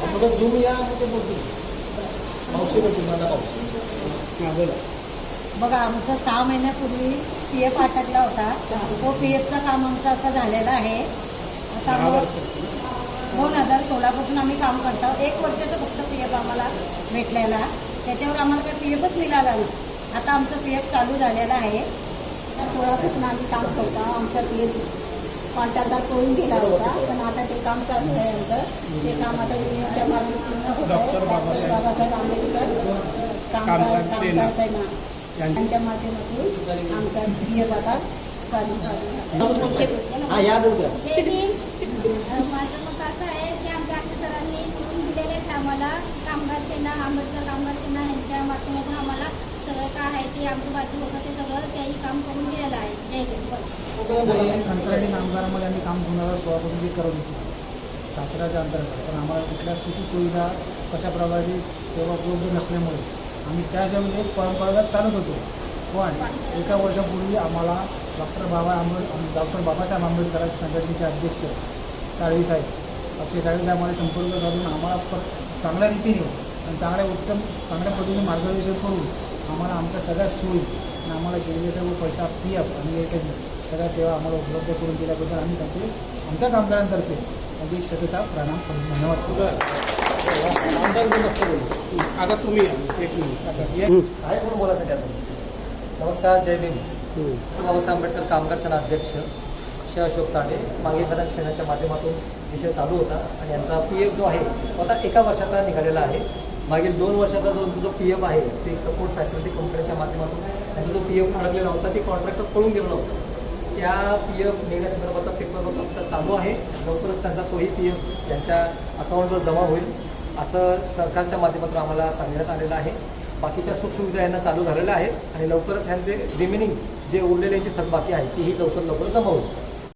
थोडं झूम या मावशी माझा मावशी. बघा आमचं सहा महिन्यापूर्वी पी एफ अटकला होता. तो पी एफचं काम आमचं आता झालेलं आहे. आता दोन हजार सोळापासून आम्ही काम करतो. एक वर्षाचं फक्त पी एफ आम्हाला भेटलेला. त्याच्यावर आम्हाला काही पी एफच मिळाला नाही. आता आमचं पी एफ चालू झालेलं आहे. सोळापासून आम्ही काम करतो. आमचा पी कॉन्ट्रॅक्टर पळून गेला होता पण आता ते काम चालू आहे आमचं. ते काम आता युनियनच्या मार्फत होत आहे. डॉक्टर बाबासाहेब- आंबेडकर कामगार कामगार सेना. यांच्या- माध्यमातून आमचा पी एफ आता चालू माझं मत असं आहे की आमच्या आमच्या सरांनी करून दिलेले आहेत आम्हाला कामगार सेना आंबेडकर कामगार सेना यांच्या माध्यमातून आम्हाला सगळं काय आहे ते आमचं बाजू होतं ते सगळं त्याही काम करून दिलेलं आहे जय हिंद बस आणि कंत्राटी कामगारामध्ये आम्ही काम दोन हजार सोळापासून जे करत होतो. शासनाच्या अंतर्गत. पण आम्हाला कुठल्या सुखसुविधा कशा प्रकारची सेवा उपलब्ध नसल्यामुळे आम्ही त्याच्यामध्ये परंपरागत चालत होतो. पण एका वर्षापूर्वी आम्हाला डॉक्टर बाबा आंबेड डॉक्टर बाबासाहेब आंबेडकरांच्या संघटनेचे अध्यक्ष साळवी साहेब. अक्षय साळवी साहेबांनी संपर्क साधून आम्हाला प चांगल्या रीतीने आणि चांगल्या उत्तम चांगल्या पद्धतीने मार्गदर्शन करून आम्हाला आमच्या सगळ्या सोयी आणि आम्हाला केलेले सर्व पैसा पी एफ आणि एस एस सगळ्या सेवा आम्हाला उपलब्ध करून दिल्याबद्दल आम्ही त्यांचे आमच्या कामगारांतर्फे अधिक शतचा प्रणाम धन्यवाद करतो. आमदार कोण असतं बोलू? आता तुम्ही एक मिनिट. आहे कोण बोलायसाठी आपण नमस्कार जय भीम. बाबासाहेब आंबेडकर कामगार सेना अध्यक्ष अक्षय अशोक साठे मागे बऱ्याच सेनेच्या माध्यमातून विषय चालू होता आणि यांचा पी एफ जो आहे तो आता एका वर्षाचा निघालेला आहे. मागील दोन वर्षाचा जो जो पी एफ आहे ते सपोर्ट फॅसिलिटी कंपनीच्या माध्यमातून त्याचा जो पी एफ अडकलेला होता ते कॉन्ट्रॅक्टर पळून गेलेला होता. त्या पी एफ नेण्यासंदर्भाचा पेपर आता चालू आहे लवकरच त्यांचा तोही पी एफ त्यांच्या अकाउंटवर जमा होईल असं सरकारच्या माध्यमातून आम्हाला सांगण्यात आलेलं आहे. बाकीच्या सुखसुविधा यांना चालू झालेल्या आहेत आणि लवकरच ह्यांचे रिमेनिंग जे उरलेल्यांची जी थकबाकी आहे तीही लवकर लवकर जमा होईल.